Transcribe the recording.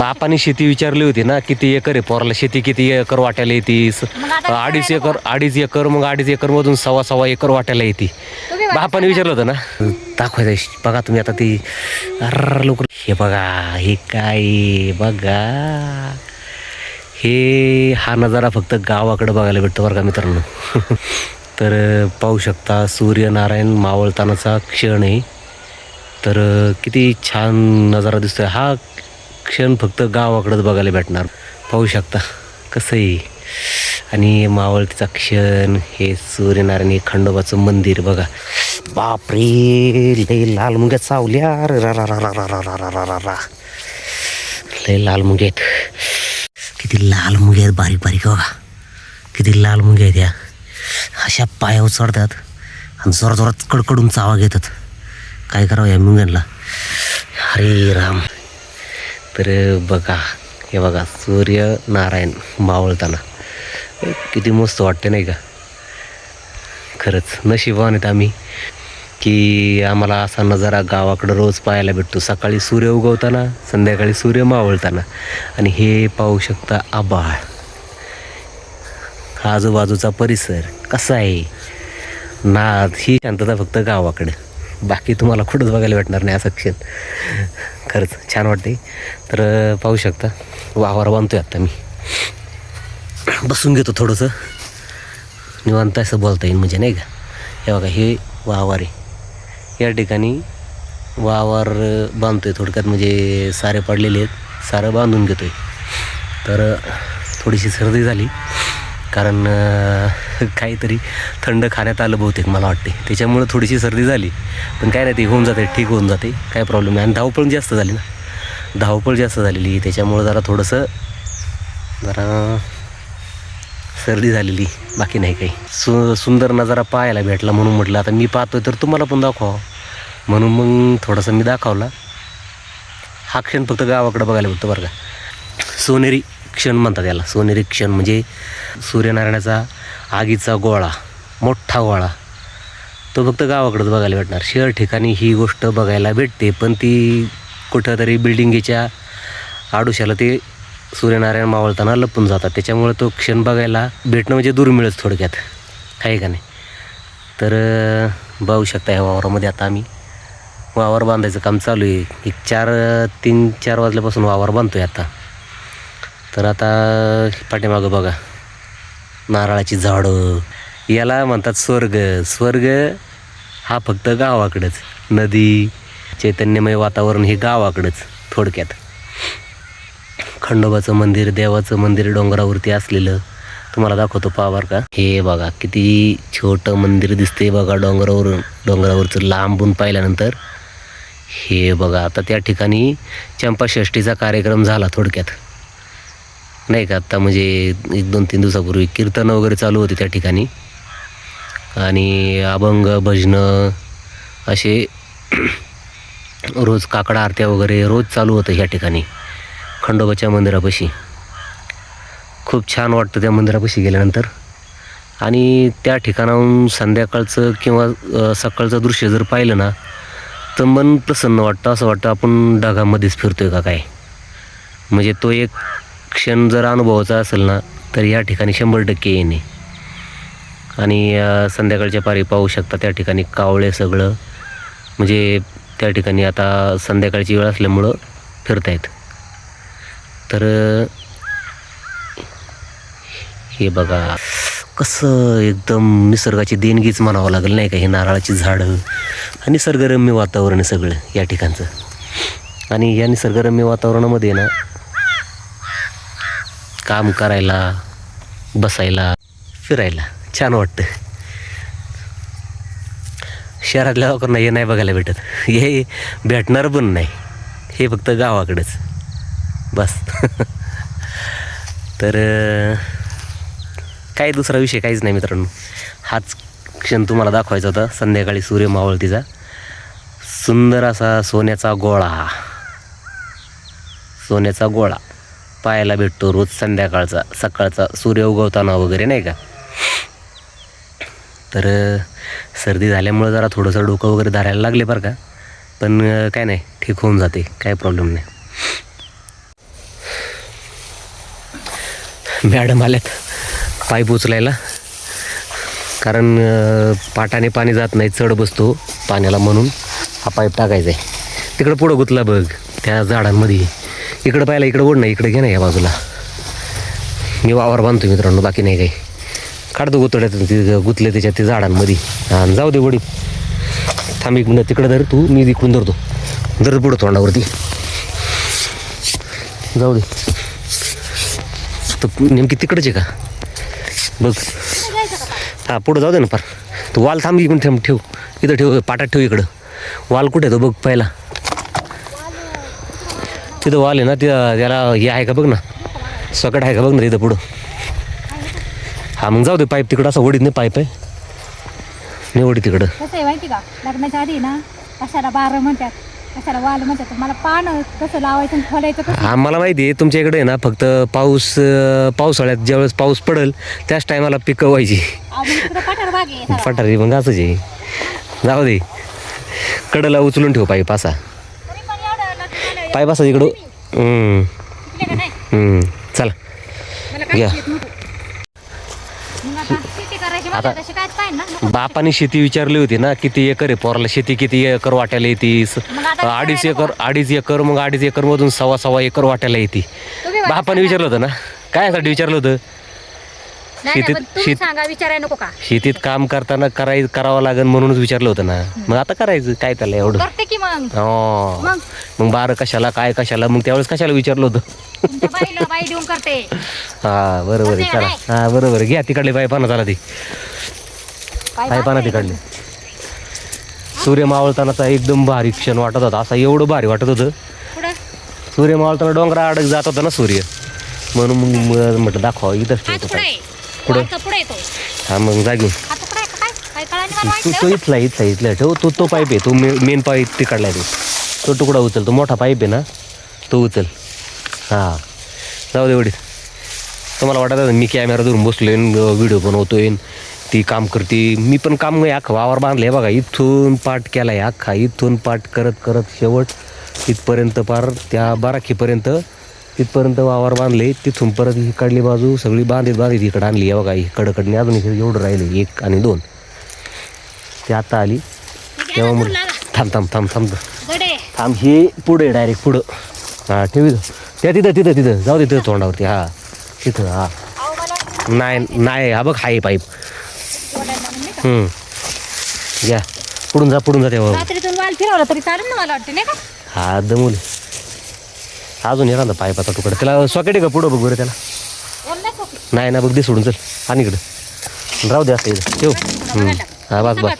बापाने शेती विचारली होती ना किती एकर आहे पोराला शेती किती एकर वाट्याला येते? अडीच एकर अडीच एकर मग अडीच एकर मधून सव्वा सव्वा एकर वाट्याला येते. बापाने विचारलं होतं ना? दाखवायचं बघा तुम्ही आता ती अर्र लवकर. हे बघा हे काय? बघा. हे हा नजारा फक्त गावाकडे बघायला भेटतो बरं का मित्रांनो. तर पाहू शकता सूर्यनारायण मावळतानाचा क्षण आहे. तर किती छान नजारा दिसतोय. हा क्षण फक्त गावाकडंच बघायला भेटणार पाहू शकता कसंही आणि मावळतीचा क्षण हे सूर्यनारायण हे खंडोबाचं मंदिर बघा बापरे लय लाल मुंग्या चावल्या रा रा रा रा रा रा रा रा रा रा रा लय लाल मुंग्या आहेत किती लाल मुंग्या आहेत बारीक बारीक बघा किती लाल मुंग्या आहेत या अशा पाया उचडतात आणि जोरात जोरात कडकडून चावा घेतात काय करावं या मुंग्यांना हरे राम तर बघा हे बघा सूर्य नारायण मावळताना किती मस्त वाटते नाही का? खरंच नशिबान आहेत आम्ही की आम्हाला असा नजारा गावाकडं रोज पाहायला भेटतो. सकाळी सूर्य उगवताना संध्याकाळी सूर्य मावळताना. आणि हे पाहू शकता आबाळ आजूबाजूचा परिसर कसा आहे? नाद ही शांतता फक्त गावाकडे. बाकी तुम्हाला कुठंच बघायला भेटणार नाही असं क्षण. खरंच छान वाटते तर पाहू शकता. वावर आहे आत्ता मी. बसून घेतो थोडंसं. निवांत असं बोलता येईल म्हणजे नाही का? हे बघा हे वावर आहे. या ठिकाणी वावर बांधतो आहे थोडक्यात म्हणजे सारे पडलेले आहेत. सारं बांधून घेतो आहे तर थोडीशी सर्दी झाली. कारण काहीतरी थंड खाण्यात आलं बहुतेक मला वाटते त्याच्यामुळं थोडीशी सर्दी झाली. पण काय नाही ते होऊन जाते ठीक होऊन जाते. काय प्रॉब्लेम नाही आणि धावपळ जास्त झाली ना. धावपळ जास्त झालेली त्याच्यामुळं जरा थोडंसं जरा सर्दी झालेली. बाकी नाही काही. सु सुंदर नजारा पाहायला भेटला म्हणून म्हटलं आता मी पाहतोय तर तुम्हाला पण दाखवा म्हणून मग थोडासा मी दाखवला. हा क्षण फक्त गावाकडं बघायला भेटतो बरं का. सोनेरी क्षण म्हणतात याला. सोनेरी क्षण म्हणजे सूर्यनारायणाचा आगीचा गोळा मोठा गोळा. तो फक्त गावाकडंच बघायला भेटणार. शहर ठिकाणी ही गोष्ट बघायला भेटते पण ती कुठंतरी बिल्डिंगीच्या आडुशाला ते सूर्यनारायण मावळताना लपून जातात. त्याच्यामुळे तो क्षण बघायला भेटणं म्हणजे दुर्मिळच थोडक्यात. आहे का नाही? तर बघू शकता ह्या वावरामध्ये आता आम्ही. वावर बांधायचं काम चालू आहे. एक चार तीन चार वाजल्यापासून वावर बांधतो आहे आता. तर आता पाठीमागं बघा. नारळाची झाडं. याला म्हणतात स्वर्ग. स्वर्ग हा फक्त गावाकडंच. नदी चैतन्यमय वातावरण हे गावाकडंच थोडक्यात. खंडोबाचं मंदिर देवाचं मंदिर डोंगरावरती असलेलं. तुम्हाला दाखवतो पावर का. हे बघा किती छोटं मंदिर दिसते बघा डोंगरावरून डोंगरावरचं लांबून पाहिल्यानंतर. हे बघा आता त्या ठिकाणी चंपाषष्ठीचा कार्यक्रम झाला थोडक्यात. नाही का? आत्ता म्हणजे एक दोन तीन दिवसापूर्वी कीर्तन वगैरे चालू होते त्या ठिकाणी. आणि अभंग भजनं असे रोज काकडा आरत्या वगैरे रोज चालू होतं ह्या ठिकाणी खंडोबाच्या मंदिरापाशी. खूप छान वाटतं त्या मंदिरापाशी गेल्यानंतर. आणि त्या ठिकाणाहून संध्याकाळचं किंवा सकाळचं दृश्य जर पाहिलं ना तर मन प्रसन्न वाटतं असं वाटतं आपण ढगामध्येच आहे का काय? म्हणजे तो एक क्षण जर अनुभवाचा असेल ना तर या ठिकाणी शंभर टक्के येणे. आणि संध्याकाळच्या पारी पाहू शकता त्या ठिकाणी कावळे सगळं. म्हणजे त्या ठिकाणी आता संध्याकाळची वेळ असल्यामुळं फिरतायत. तर हे बघा कसं एकदम निसर्गाची देणगीच म्हणावं लागेल नाही का हे नारळाची झाडं आणि निसर्गरम्य वातावरण सगळं या ठिकाणचं. आणि या निसर्गरम्य वातावरणामध्ये ना काम करायला बसायला फिरायला. छान वाटतं. शहरातल्या लोकांना हे नाही बघायला भेटत. हे भेटणार पण नाही. हे फक्त गावाकडेच. बस. तर काही दुसरा विषय काहीच नाही मित्रांनो. हाच क्षण तुम्हाला दाखवायचा होता. संध्याकाळी सूर्य मावळतीचा. सुंदर असा सोन्याचा गोळा. सोन्याचा गोळा. पाहायला भेटतो रोज संध्याकाळचा सकाळचा. सूर्य उगवताना वगैरे नाही का? तर सर्दी झाल्यामुळं जरा थोडंसं डोकं वगैरे धरायला लागले बरं का? पण काय नाही ठीक होऊन जाते काय प्रॉब्लेम नाही. मॅडम आल्यात पाईप उचलायला कारण पाटाने पाणी जात नाही चढ बसतो पाण्याला म्हणून. हा पाईप टाकायचा आहे तिकडं पुढं गुतला बघ त्या झाडांमध्ये. इकडं पाहिला इकडं ओढ नाही इकडे घे नाही या बाजूला. मी वावर बांधतो मित्रांनो बाकी नाही काही. काढतो गुतड्यात ते गुतले त्याच्यात ते झाडांमध्ये. आणि जाऊ दे वडी थांब एक मिनिट तिकडं धर तू मी इकडून धरतो. धर पुढं तोंडावरती. जाऊ दे. तर नेमकी तिकडंच आहे का? बघ. हा पुढं जाऊ दे ना पार. तू वाल थांब इकडून ठेव ठेव. इथं ठेव पाटात ठेव इकडं. वाल कुठे तो बघ पहिला. तिथं वाल आहे ना तिथं त्याला हे आहे का बघ ना सकट आहे का बघ ना तिथं पुढं. हा मग जाऊ दे पाईप तिकडं असं ओढीत नाही पाईप आहे. नाही ओढी तिकडं. कसं आहे माहिती का? लग्नाच्या आधी ना कशाला बारं म्हणतात कशाला वाल म्हणतात मला पानं कसं लावायचं आणि खोलायचं कसं? हा मला माहिती आहे तुमच्या इकडे आहे ना फक्त पाऊस अं, पावसाळ्यात ज्यावेळेस पाऊस पडेल त्याच टायमाला पिकं व्हायची. तिकडं पठार आहे सारा. मग असंच आहे. जाऊ दे. कडला उचलून ठेव असा. पण एवढं पाईप असा इकडं हम्म, हम्म. चला. मला काय या. येत नव्हतं. मग आता म्हणजे. बापाने शेती विचारली होती ना किती एकर आहे पोराला? शेती किती एकर वाट्याला येते? स- मग आता अडीच एकर अडीच एकर मग अडीच एकर मधून सव्वा सव्वा एकर वाट्याला येते. तुम्ही बापाने विचारलं होतं ना? काय साठी विचारलं होतं? नाही, शेतीत- पण तुम्ही शेत- सांगा विचारायला नको का? शेतीत काम करताना कराय करावं लागेल म्हणूनच विचारलं होतं ना. मग आता करायचं काय त्याला एवढं? करते की मग? हो. मग? मग बारं कशाला काय कशाला? मग त्यावेळेस कशाला विचारलं होतं? तुमच्या बाईला बाई देऊन करते. हा बरोबर आहे चला. हा बरोबर आहे घ्या तिकडले पायपाना चला ती. पायपाना. तिकडले. सूर्य मावळतानाचा एकदम भारी क्षण वाटत होता. असा एवढं भारी वाटत होतं. पुढं सूर्य मावळताना डोंगरा अडक जात होता ना सूर्य. म्हणून मग म- म्हटलं दाखवा इथंच हा ठेवतो पुढे येतो हा मग जागी हा पुढे आहे का काय काय कळालं मला तू तो. इथला इथला इथला. ठेव तो तो पाईप आहे तो मेन पाईप तिकडला आहे तो तो तुकडा उचल तो मोठा पाईप आहे ना. तो उचल. हां. जाऊ दे एवढी तुम्हाला वाटत मी कॅमेरा धरून बसलोय व्हिडिओ बनवतोय ती काम करते. मी पण काम नाही अख्खा वावर बांधले बघा. इथून पाठ केला आहे अख्खा. इथून पाठ करत करत शेवट इथपर्यंत पार त्या बाराखीपर्यंत तिथपर्यंत वावर बांधले. तिथून परत इकडली बाजू सगळी बांधित बांधित इकडं आणली आहे बघा. इकडकडनी अजून इकडे एवढं राहिले एक आणि दोन. ती आता आली. तेव्हा मग. थांब थांब थांब थांब. थांब हे पुढे डायरेक्ट पुढं. हां ठेव त्या तिथं तिथं तिथं. जाऊ दे तिथं तोंडावरती. हां तिथं हां. नाही नाही हा बघ हाय पाईप. घ्या. पुढून जा पुढून जा तेव्हा. फिरवला तरी चालेल ना मला वाटतं नाही का? हा दमून अजून एखादा पाईप आता तुकडं. त्याला सॉकेट आहे का? पुढं बघ बरं त्याला. नाही ना बघ दे सोडून चल. आणि इकडं. राहू दे असं इथं. ठेव. हा बस बस.